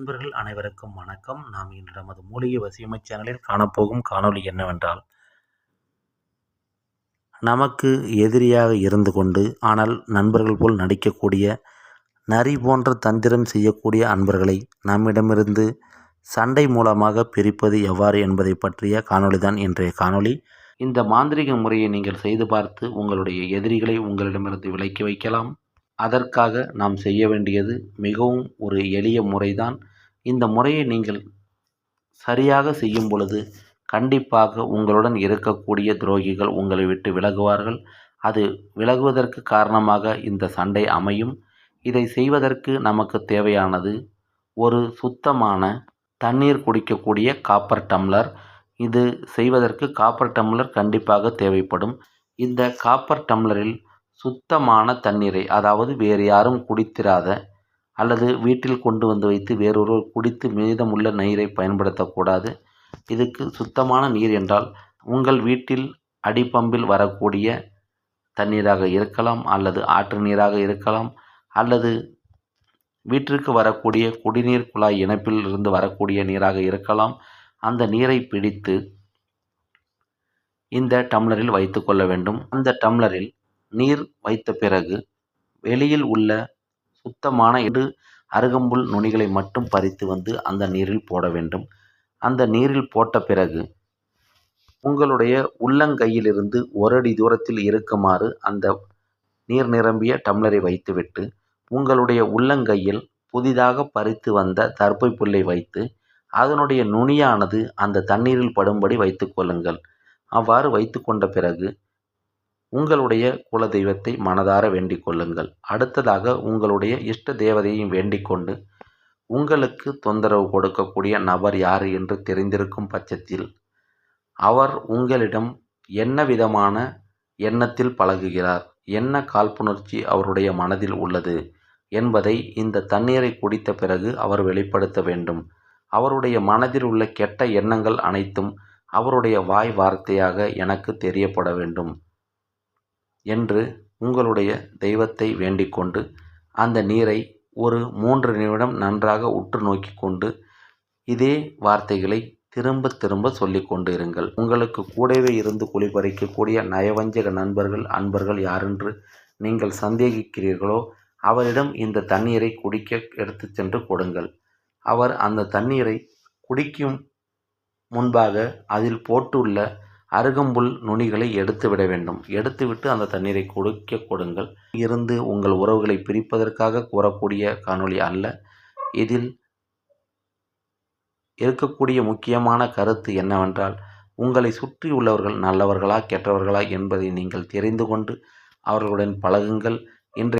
நண்பர்கள் அனைவருக்கும் வணக்கம். நாம் இன்று நமது மூலிகை வசியமை சேனலில் காணப்போகும் காணொளி என்னவென்றால் நமக்கு எதிரியாக இருந்து கொண்டு ஆனால் நண்பர்கள் போல் நடிக்கக்கூடிய நரி போன்ற தந்திரம் செய்யக்கூடிய அன்பர்களை நம்மிடமிருந்து சண்டை மூலமாக பிரிப்பது எவ்வாறு என்பதை பற்றிய காணொளி தான் இன்றைய காணொளி. இந்த மாந்திரிக முறையை நீங்கள் செய்து பார்த்து உங்களுடைய எதிரிகளை உங்களிடமிருந்து விலக்கி வைக்கலாம். அதற்காக நாம் செய்ய வேண்டியது மிகவும் ஒரு எளிய முறைதான். இந்த முறையை நீங்கள் சரியாக செய்யும் பொழுது கண்டிப்பாக உங்களுடன் இருக்கக்கூடிய துரோகிகள் உங்களை விட்டு விலகுவார்கள். அது விலகுவதற்கு காரணமாக இந்த சண்டை அமையும். இதை செய்வதற்கு நமக்கு தேவையானது ஒரு சுத்தமான தண்ணீர் குடிக்கக்கூடிய காப்பர் டம்ளர். இது செய்வதற்கு காப்பர் டம்ளர் கண்டிப்பாக தேவைப்படும். இந்த காப்பர் டம்ளரில் சுத்தமான தண்ணீரை அதாவது வேறு யாரும் குடித்திராத அல்லது வீட்டில் கொண்டு வந்து வைத்து வேறொருவர் குடித்து மீதமுள்ள நீரை பயன்படுத்தக்கூடாது. இதுக்கு சுத்தமான நீர் என்றால் உங்கள் வீட்டில் அடிப்பம்பில் வரக்கூடிய தண்ணீராக இருக்கலாம் அல்லது ஆற்று நீராக இருக்கலாம் அல்லது வீட்டிற்கு வரக்கூடிய குடிநீர் குழாய் இணைப்பில் இருந்து வரக்கூடிய நீராக இருக்கலாம். அந்த நீரை பிடித்து இந்த டம்ளரில் வைத்து கொள்ள வேண்டும். அந்த டம்ளரில் நீர் வைத்த பிறகு வெளியில் உள்ள சுத்தமான இடு அருகம்புல் நுனிகளை மட்டும் பறித்து வந்து அந்த நீரில் போட வேண்டும். அந்த நீரில் போட்ட பிறகு உங்களுடைய உள்ளங்கையிலிருந்து ஒரு அடி தூரத்தில் இருக்குமாறு அந்த நீர் நிரம்பிய டம்ளரை வைத்துவிட்டு உங்களுடைய உள்ளங்கையில் புதிதாக பறித்து வந்த தர்பை புல்லை வைத்து அதனுடைய நுனியானது அந்த தண்ணீரில் படும்படி வைத்து கொள்ளுங்கள். அவ்வாறு வைத்து கொண்ட பிறகு உங்களுடைய குல தெய்வத்தை மனதார வேண்டிக் கொள்ளுங்கள். அடுத்ததாக உங்களுடைய இஷ்ட தேவதையையும் வேண்டிக் கொண்டு உங்களுக்கு தொந்தரவு கொடுக்கக்கூடிய நபர் யார் என்று தெரிந்திருக்கும் பட்சத்தில் அவர் உங்களிடம் என்ன விதமான எண்ணத்தில் பழகுகிறார்? என்ன காழ்ப்புணர்ச்சி அவருடைய மனதில் உள்ளது என்பதை இந்த தண்ணீரை குடித்த பிறகு அவர் வெளிப்படுத்த வேண்டும். அவருடைய மனதில் உள்ள கெட்ட எண்ணங்கள் அனைத்தும் அவருடைய வாய் வார்த்தையாக எனக்கு தெரியப்பட வேண்டும். என்று உங்களுடைய தெய்வத்தை வேண்டிக் கொண்டு அந்த நீரை ஒரு மூன்று நிமிடம் நன்றாக உற்று நோக்கி கொண்டு இதே வார்த்தைகளை திரும்ப திரும்ப சொல்லி கொண்டு இருங்கள் உங்களுக்கு கூடவே இருந்து குளிபறிக்கக்கூடிய நயவஞ்சக நண்பர்கள் அன்பர்கள் யாரென்று நீங்கள் சந்தேகிக்கிறீர்களோ அவரிடம் இந்த தண்ணீரை குடிக்க எடுத்து சென்று கொடுங்கள். அவர் அந்த தண்ணீரை குடிக்கும் முன்பாக அதில் போட்டுள்ள அருகம்புல் நுனிகளை எடுத்து விட வேண்டும். எடுத்துவிட்டு அந்த தண்ணீரை கொடுக்க கொடுங்கள். இருந்து உங்கள் உறவுகளை பிரிப்பதற்காக கூறக்கூடிய காணொளி அல்ல. இதில் இருக்கக்கூடிய முக்கியமான கருத்து என்னவென்றால் உங்களை சுற்றி உள்ளவர்கள் நல்லவர்களா கெட்டவர்களா என்பதை நீங்கள் தெரிந்து கொண்டு அவர்களுடன் பழகுங்கள்.